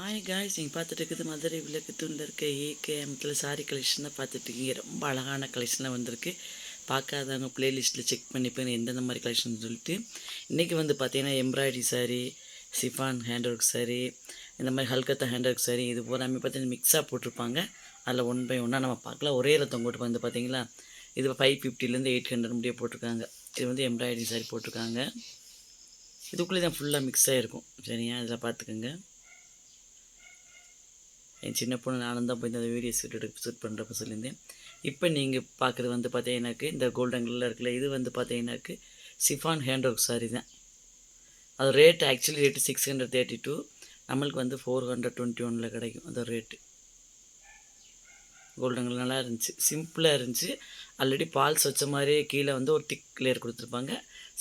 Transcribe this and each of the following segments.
Hi guys நீங்கள் பார்த்துட்டு இருக்குது மதுரை விளக்குத்தூணில் இருக்க ஏகேஎம்த்தில் சாரி கலெக்ஷன் தான் பார்த்துட்ருக்கீங்க ரொம்ப அழகான கலெக்ஷனில் வந்திருக்கு. பார்க்காதவங்க ப்ளேலிஸ்ட்டில் செக் பண்ணிப்பேன் எந்தெந்த மாதிரி கலெக்ஷன் சொல்லிட்டு. இன்றைக்கி வந்து பார்த்தீங்கன்னா embroidery sari chiffon hand work sari இந்த மாதிரி ஹல்கத்தா ஹேண்ட் ஒர்க் சாரீ இது பூராமே பார்த்தீங்கன்னா மிக்ஸாக போட்டிருப்பாங்க. அதில் ஒன் பை ஒன்னாக நம்ம பார்க்கலாம். ஒரே ரத்தம் போட்டு வந்து பார்த்தீங்களா? இது ஃபைவ் ஃபிஃப்டிலேருந்து எயிட் ஹண்ட்ரட் முடிய போட்டிருக்காங்க. இது வந்து எம்ப்ராய்டரி சாரீ போட்டிருக்காங்க. இதுக்குள்ளே தான் ஃபுல்லாக மிக்ஸ் ஆகிருக்கும் சரியா? இதில் பார்த்துக்கோங்க. என் சின்ன பொண்ணு நானும் தான் போய் இந்த வீடியோ ஷூட் எடுக்க ஷூட் பண்ணுறப்ப சொல்லியிருந்தேன். இப்போ நீங்கள் பார்க்குறது வந்து பார்த்தீங்கன்னாக்கு இந்த கோல்டன் கலரில் இருக்குல்ல இது வந்து பார்த்தீங்கன்னாக்கு சிஃபான் ஹேண்ட் ஒர்க் சாரி தான். அது rate actually rate six hundred thirty two நம்மளுக்கு வந்து ஃபோர் ஹண்ட்ரட் டுவெண்ட்டி ஒனில் கிடைக்கும் அந்த ரேட்டு கோல்டன் கலர் நல்லா இருந்துச்சு. சிம்பிளாக இருந்துச்சு. ஆல்ரெடி பால்ஸ் வச்ச மாதிரியே கீழே வந்து ஒரு திக் லேயர் கொடுத்துருப்பாங்க.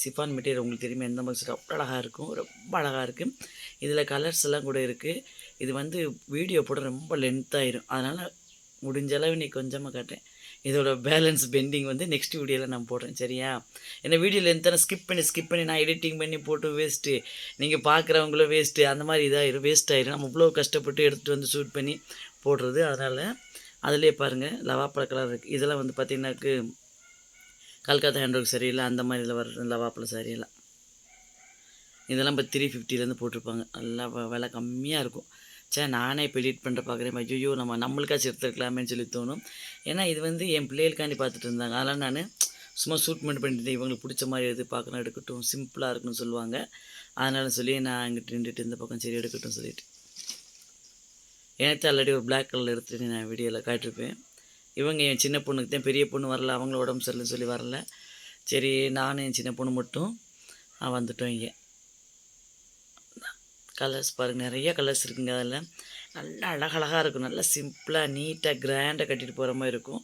சிஃபான் மெட்டீரியல் உங்களுக்கு தெரியுமா எந்த மாதிரி ரொம்ப அழகாக இருக்கும். ரொம்ப அழகாக இருக்கும் இதில் கலர்ஸ் எல்லாம் கூட இருக்குது இது வந்து வீடியோ போட ரொம்ப லென்த்தாயிரும் அதனால் முடிஞ்ச அளவு நீ கொஞ்சமாக காட்டேன் இதோட பேலன்ஸ் பெண்டிங் வந்து நெக்ஸ்ட் வீடியோவில் நான் போடுறேன் சரியா? ஏன்னா வீடியோ லென்த்தான ஸ்கிப் பண்ணி ஸ்கிப் பண்ணி நான் எடிட்டிங் பண்ணி போட்டு வேஸ்ட்டு நீங்கள் பார்க்குறவங்களும் வேஸ்ட்டு அந்த மாதிரி இதாகிடும் வேஸ்ட் ஆயிரும் நம்ம இவ்வளோ கஷ்டப்பட்டு எடுத்துகிட்டு வந்து ஷூட் பண்ணி போடுறது. அதனால் அதிலே பாருங்கள் லவாப்பழ கலர் இருக்குது இதெல்லாம் வந்து பார்த்திங்கனாக்கு கல்கத்தா ஹேண்ட் ஒர்க் சரியில்லை அந்த மாதிரி இதில் வர லவாப்பழம் சரியில்லை இதெல்லாம் இப்போ த்ரீ ஃபிஃப்டிலேருந்து போட்டிருப்பாங்க. நல்லா வ- விலை கம்மியாக இருக்கும். சே நானே இப்போ எடிட் பண்ணுற பார்க்குறேன் ஐயோ நம்ம நம்மளுக்காச்சும் எடுத்துருக்கலாமேன்னு சொல்லி தோணும். ஏன்னா இது வந்து என் பிள்ளைகளுக்காண்டி பார்த்துட்டு இருந்தாங்க. அதெல்லாம் நான் சும்மா சூட் மட்டும் பண்ணிட்டு இவங்களுக்கு பிடிச்ச மாதிரி எது பார்க்கணும் எடுக்கட்டும் சிம்பிளாக இருக்குன்னு சொல்லுவாங்க. அதனால சொல்லி நான் இங்கிட்டு நின்றுட்டு இந்த பக்கம் சரி எடுக்கட்டும் சொல்லிட்டு. எனக்கு ஆல்ரெடி ஒரு பிளாக் கலர் எடுத்துட்டு நான் வீடியோவில் காட்டிருப்பேன். இவங்க என் சின்ன பொண்ணுக்கு தான் பெரிய பொண்ணு வரல அவங்கள உடம்பு சரியில்லைன்னு சொல்லி வரல. சரி நானும் என் சின்ன பொண்ணு மட்டும் நான் வந்துட்டோம் இங்கே. கலர்ஸ் பாருங்கள் நிறைய கலர்ஸ் இருக்குங்க அதில். நல்லா அழகழகாக இருக்கும் நல்லா சிம்பிளாக நீட்டாக கிராண்டாக கட்டிட்டு போகிற மாதிரி இருக்கும்.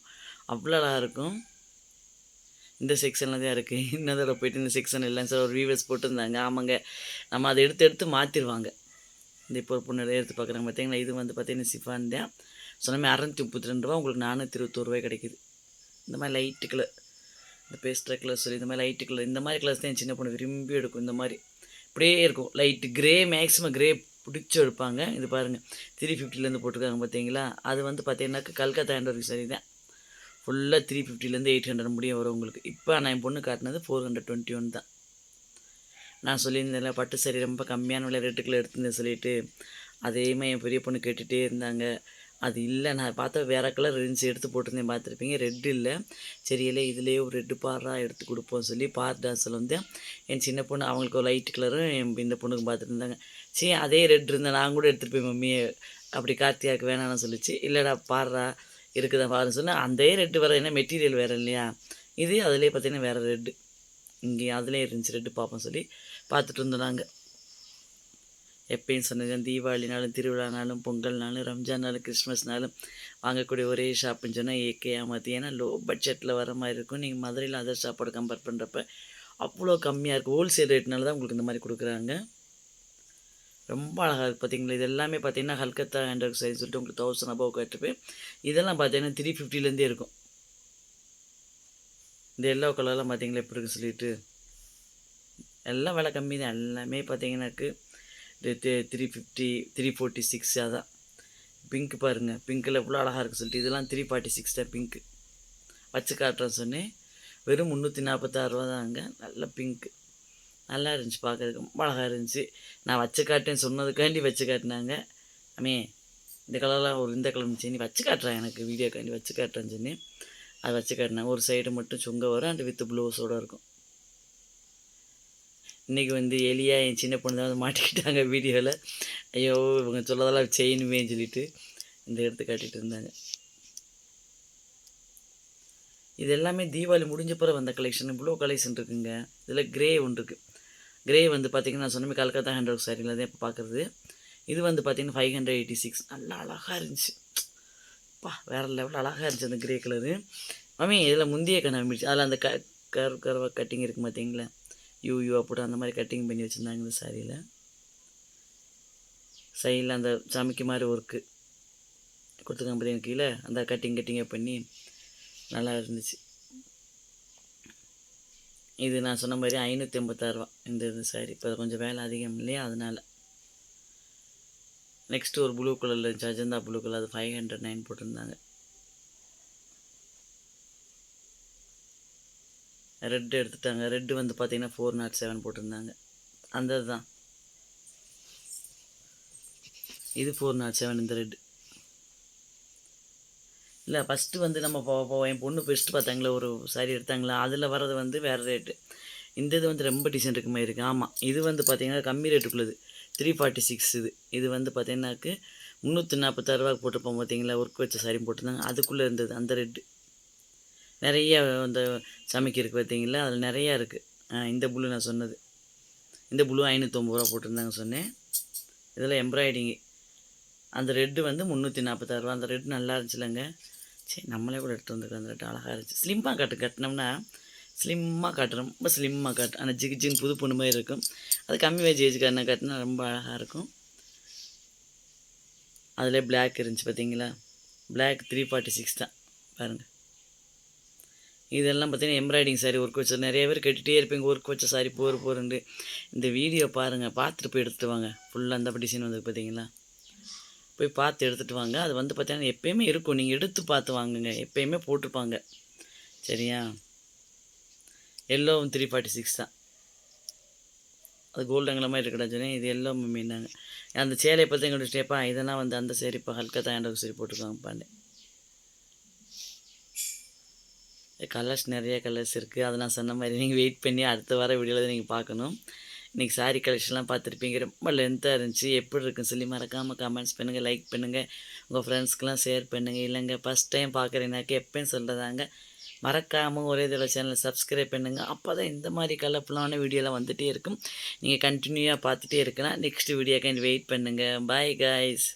அவ்வளோ அழகாக இருக்கும். இந்த செக்ஷனில் தான் இருக்குது இன்னும் போயிட்டு இந்த செக்ஷன் இல்லைன்னு சார் ஒரு வீவர்ஸ் போட்டிருந்தாங்க. ஆமாங்க. நம்ம அதை எடுத்து எடுத்து மாற்றிடுவாங்க இந்த இப்போ ஒரு பொண்ணு எடுத்து பார்க்குறாங்க. பார்த்தீங்களா? இது வந்து பார்த்தீங்கன்னா சிஃபான் தான். சொன்னமே அறநூற்றி முப்பத்தி ரெண்டு ரூபா உங்களுக்கு நானூற்றி இருபத்தோரு ரூபாய் கிடைக்குது. இந்த மாதிரி லைட்டு கலர் இந்த பேஸ்டர் கலர் சொல்லி இந்த மாதிரி லைட்டு கலர் இந்த மாதிரி கலர்ஸ் தான் என் சின்ன பொண்ணு விரும்பி எடுக்கும் இந்த மாதிரி. இப்படியே இருக்கும். லைட்டு கிரே மேக்ஸிமம் கிரே பிடிச்சி எடுப்பாங்க. இது பாருங்கள் த்ரீ ஃபிஃப்டிலேருந்து போட்டிருக்காங்க பார்த்தீங்களா? அது வந்து பார்த்தீங்கன்னாக்கா கல்கத்தா ஹேண்ட் சரி தான். ஃபுல்லாக த்ரீ ஃபிஃப்டிலேருந்து எயிட் ஹண்ட்ரட் முடியும் வரும் உங்களுக்கு. இப்போ நான் என் பொண்ணு காட்டினது ஃபோர் ஹண்ட்ரட் டுவெண்ட்டி ஒன் தான். நான் சொல்லியிருந்தேன்ல பட்டு சரி ரொம்ப கம்மியான விலை ரேட்டுக்குள்ள எடுத்துருந்தேன் சொல்லிட்டு. அதேமாதிரி என் பெரிய பொண்ணு கேட்டுகிட்டே இருந்தாங்க. அது இல்லை நான் பார்த்தா வேறு கலர் இருந்துச்சு எடுத்து போட்டிருந்தேன் பார்த்துருப்பீங்க. ரெட்டு இல்லை. சரி இல்லை இதுலேயே ஒரு ரெட்டு பாரா எடுத்து கொடுப்போம் சொல்லி பார் டான்ஸில் வந்து என் சின்ன பொண்ணு அவங்களுக்கு ஒரு லைட் கலரும் என் இந்த பொண்ணுக்கு பார்த்துட்டு இருந்தாங்க சரி அதே ரெட் இருந்தால் நான் கூட எடுத்துகிட்டு போய் மம்மியை அப்படி கார்த்தியாவுக்கு வேணாம்னு சொல்லிச்சு. இல்லைடா பாடுறா இருக்குதா பாருன்னு சொன்னால் அதே ரெட்டு வேறு என்ன மெட்டீரியல் வேறு இல்லையா? இது அதிலே பார்த்தீங்கன்னா வேறு ரெட்டு இங்கே அதுலேயே இருந்துச்சு ரெட்டு பார்ப்போம் சொல்லி. பார்த்துட்டு இருந்தாங்க எப்பயும் சொன்னது தீபாவளினாலும் திருவிழானாலும் பொங்கல்னாலும் ரம்ஜான்னாலும் கிறிஸ்மஸ்னாலும் வாங்கக்கூடிய ஒரே ஷாப்புன்னு சொன்னால் ஏகேயா மாற்றி ஏன்னா லோ பட்ஜெட்டில் வர மாதிரி இருக்கும். நீங்கள் மதுரையில் அதர் ஷாப்போட கம்பேர் பண்ணுறப்ப அவ்வளோ கம்மியாக இருக்கும் ஹோல்சேல் ரேட்னால தான் உங்களுக்கு இந்த மாதிரி கொடுக்குறாங்க. ரொம்ப அழகாக இருக்குது பார்த்தீங்களா இது எல்லாமே பார்த்தீங்கன்னா ஹல்கத்தா ஹேண்ட் ஒர்க் சைஸ் சொல்லிட்டு உங்களுக்கு தௌசண்ட் அபவ் கட்டுப்பேன் இதெல்லாம் பார்த்தீங்கன்னா த்ரீ ஃபிஃப்டிலேருந்தே இருக்கும். இந்த எல்லோ கலர்லாம் பார்த்தீங்களா எப்படி இருக்குன்னு சொல்லிட்டு. எல்லாம் விலை கம்மி தான். எல்லாமே பார்த்தீங்கன்னாக்கு three fifty three forty six அதான். பிங்க் பாருங்கள் பிங்க்கில் எவ்வளோ அழகாக இருக்குது சொல்லிட்டு இதெல்லாம் த்ரீ ஃபார்ட்டி சிக்ஸ் தான் பிங்க்கு வச்சு காட்டுறேன் சொன்னேன். வெறும் முந்நூற்றி நாற்பத்தாறு ரூபா தாங்க. நல்ல பிங்க்கு நல்லா இருந்துச்சு பார்க்கறதுக்கு. ரொம்ப அழகாக இருந்துச்சு. நான் வச்சு காட்டேன்னு சொன்னதுக்காண்டி வச்சு காட்டினாங்க. அமே இந்த கலர்லாம் ஒரு இந்த கலர் இருந்துச்சு நீ வச்சு காட்டுறேன் எனக்கு வீடியோக்காண்டி வச்சு காட்டுறேன்னு சொன்னி அதை வச்சு காட்டினாங்க ஒரு சைடு மட்டும் சுங்க வரும். அண்ட் வித் ப்ளவுஸோடு இருக்கும். இன்றைக்கி வந்து எலியா என் சின்ன பொண்ணு தான் வந்து மாட்டிக்கிட்டாங்க வீடியோவில் ஐயோ இவங்க சொல்லதெல்லாம் செய்யணுமேன்னு சொல்லிட்டு இந்த எடுத்து காட்டிகிட்டு இருந்தாங்க. இது எல்லாமே தீபாவளி முடிஞ்ச பிறகு வந்த கலெக்ஷன் ப்ளூ கலெக்ஷன் இருக்குங்க. இதில் கிரே ஒன்று இருக்குது கிரே வந்து பார்த்திங்கன்னா நான் சொன்னமே கல்கத்தா ஹண்ட்ரட் ஒர்க் சாரியில் தான் இப்போ பார்க்குறது இது வந்து பார்த்திங்கன்னா ஃபைவ் ஹண்ட்ரட் எயிட்டி சிக்ஸ் நல்லா அழகாக இருந்துச்சு. பா வேறு லெவலில் அழகாக இருந்துச்சு அந்த கிரே கலரு மம்மி இதில் முந்தைய கண்ணாமிச்சு அதில் அந்த க கரு கருவா கட்டிங் இருக்குது பார்த்தீங்களா யூ யூ போட்டு அந்த மாதிரி கட்டிங் பண்ணி வச்சுருந்தாங்க இந்த சாரியில் சைடில் அந்த சாமிக்கு மாதிரி ஒர்க்கு கொடுத்துருக்காங்க பார்த்தீங்க கீழே? அந்த கட்டிங் கட்டிங்காக பண்ணி நல்லா இருந்துச்சு. இது நான் சொன்ன மாதிரி ஐநூற்றி எண்பத்தாறுரூவா இந்த இது சாரி இப்போ கொஞ்சம் வேலை அதிகம் இல்லையா அதனால். நெக்ஸ்ட்டு ஒரு ப்ளூ கலரில் இருந்துச்சு அஜந்தா ப்ளூ கலர் அது ஃபைவ் ஹண்ட்ரட் நைன் போட்டிருந்தாங்க. ரெட்டு எடுத்துட்டாங்க. ரெட்டு வந்து பார்த்தீங்கன்னா ஃபோர் நாட் செவன் போட்டிருந்தாங்க. அந்த இதுதான் இது ஃபோர் நாட் செவன் இந்த ரெட்டு இல்லை ஃபஸ்ட்டு வந்து நம்ம போ போ என் பொண்ணு பெஸ்ட்டு பார்த்தாங்களே ஒரு சாரி எடுத்தாங்களா அதில் வர்றது வந்து வேறு ரேட்டு இந்த இது வந்து ரொம்ப டிசைன் இருக்க. மாதிரி இருக்குது ஆமாம் இது வந்து பார்த்திங்கன்னா கம்மி ரேட்டுக்குள்ளது த்ரீ ஃபார்ட்டி சிக்ஸ் இது. இது வந்து பார்த்தீங்கன்னாக்கு முந்நூற்றி நாற்பத்தாறுரூவா போட்டிருப்போம் பார்த்தீங்களா ஒர்க் வச்ச சாரி போட்டிருந்தாங்க. அதுக்குள்ளே இருந்தது அந்த ரெட்டு நிறைய அந்த சமைக்க இருக்குது பார்த்தீங்களா? அதில் நிறையா இருக்குது இந்த ப்ளூ நான் சொன்னது. இந்த ப்ளூ ஐநூற்றம்பது ரூபா போட்டிருந்தாங்க சொன்னேன். இதில் எம்ப்ராய்டிங்கு அந்த ரெட்டு வந்து முந்நூற்றி நாற்பத்தாறுரூவா அந்த ரெட்டு நல்லா இருந்துச்சுலங்க. சரி நம்மளே கூட எடுத்து வந்துருக்கோம். அந்த ரெட்டு அழகாக இருந்துச்சு. ஸ்லிம்மாக கட்டு கட்டினோம்னா ஸ்லிம்மாக காட்டு ரொம்ப ஸ்லிம்மாக காட்டு ஆனால் ஜிகு ஜின்னு புது பொண்ணு மாதிரி இருக்கும். அது கம்மி வயசு ஏஜுக்காரனை காட்டினா ரொம்ப அழகாக இருக்கும். அதில் பிளாக் இருந்துச்சு பார்த்தீங்களா? பிளாக் த்ரீ ஃபார்ட்டி சிக்ஸ் தான். பாருங்கள் இதெல்லாம் பார்த்தீங்கன்னா எம்ப்ராய்டிங் சாரி ஒர்க் வச்சு நிறைய பேர் கட்டிகிட்டே இருப்பீங்க ஒர்க் வச்ச சாரி போர் போருண்டு இந்த வீடியோ பாருங்கள் பார்த்துட்டு போய் எடுத்துட்டு வாங்க. ஃபுல்லாக அந்த டிசைன் வந்து பார்த்தீங்களா? போய் பார்த்து எடுத்துகிட்டு வாங்க. அது வந்து பார்த்தீங்கன்னா எப்போயுமே இருக்கும். நீங்கள் எடுத்து பார்த்து வாங்குங்க. எப்போயுமே போட்டிருப்பாங்க. சரியா? எல்லோவும் த்ரீ ஃபார்ட்டி சிக்ஸ் தான். அது கோல்டங்கிற மாதிரி இருக்கடா சொன்னேன் இது எல்லோ மீனாங்க அந்த சேலையை பற்றி எங்கள்கிட்ட ஸ்டேப்பா இதெல்லாம் வந்து அந்த சரிப்பா ஹல்கத்தா ஏண்டா சரி போட்டுருக்காங்கப்பாண்டு கலர்ஸ் நிறைய கலர்ஸ் இருக்குது அதை நான் சொன்ன மாதிரி நீங்கள் வெயிட் பண்ணி அடுத்த வர வீடியோவில் நீங்கள் பார்க்கணும். இன்றைக்கி சாரீ கலெக்ஷன்லாம் பார்த்துருப்பீங்க. ரொம்ப லென்த்தாக இருந்துச்சு. எப்படி இருக்குன்னு சொல்லி மறக்காமல் கமெண்ட்ஸ் பண்ணுங்கள் லைக் பண்ணுங்கள் உங்கள் ஃப்ரெண்ட்ஸ்க்கெலாம் ஷேர் பண்ணுங்கள் இல்லைங்க ஃபஸ்ட் டைம் பார்க்குறீங்கனாக்க எப்பயும் சொல்கிறதாங்க மறக்காமல் ஒரே தடவை சேனலை சப்ஸ்கிரைப் பண்ணுங்கள் அப்போ தான் இந்த மாதிரி கலர்ஃபுல்லான வீடியோலாம் வந்துகிட்டே இருக்கும். நீங்கள் கண்டினியூவாக பார்த்துட்டே இருக்கலாம். நெக்ஸ்ட் வீடியோக்கு வெயிட் பண்ணுங்கள் பாய் காய்ஸ்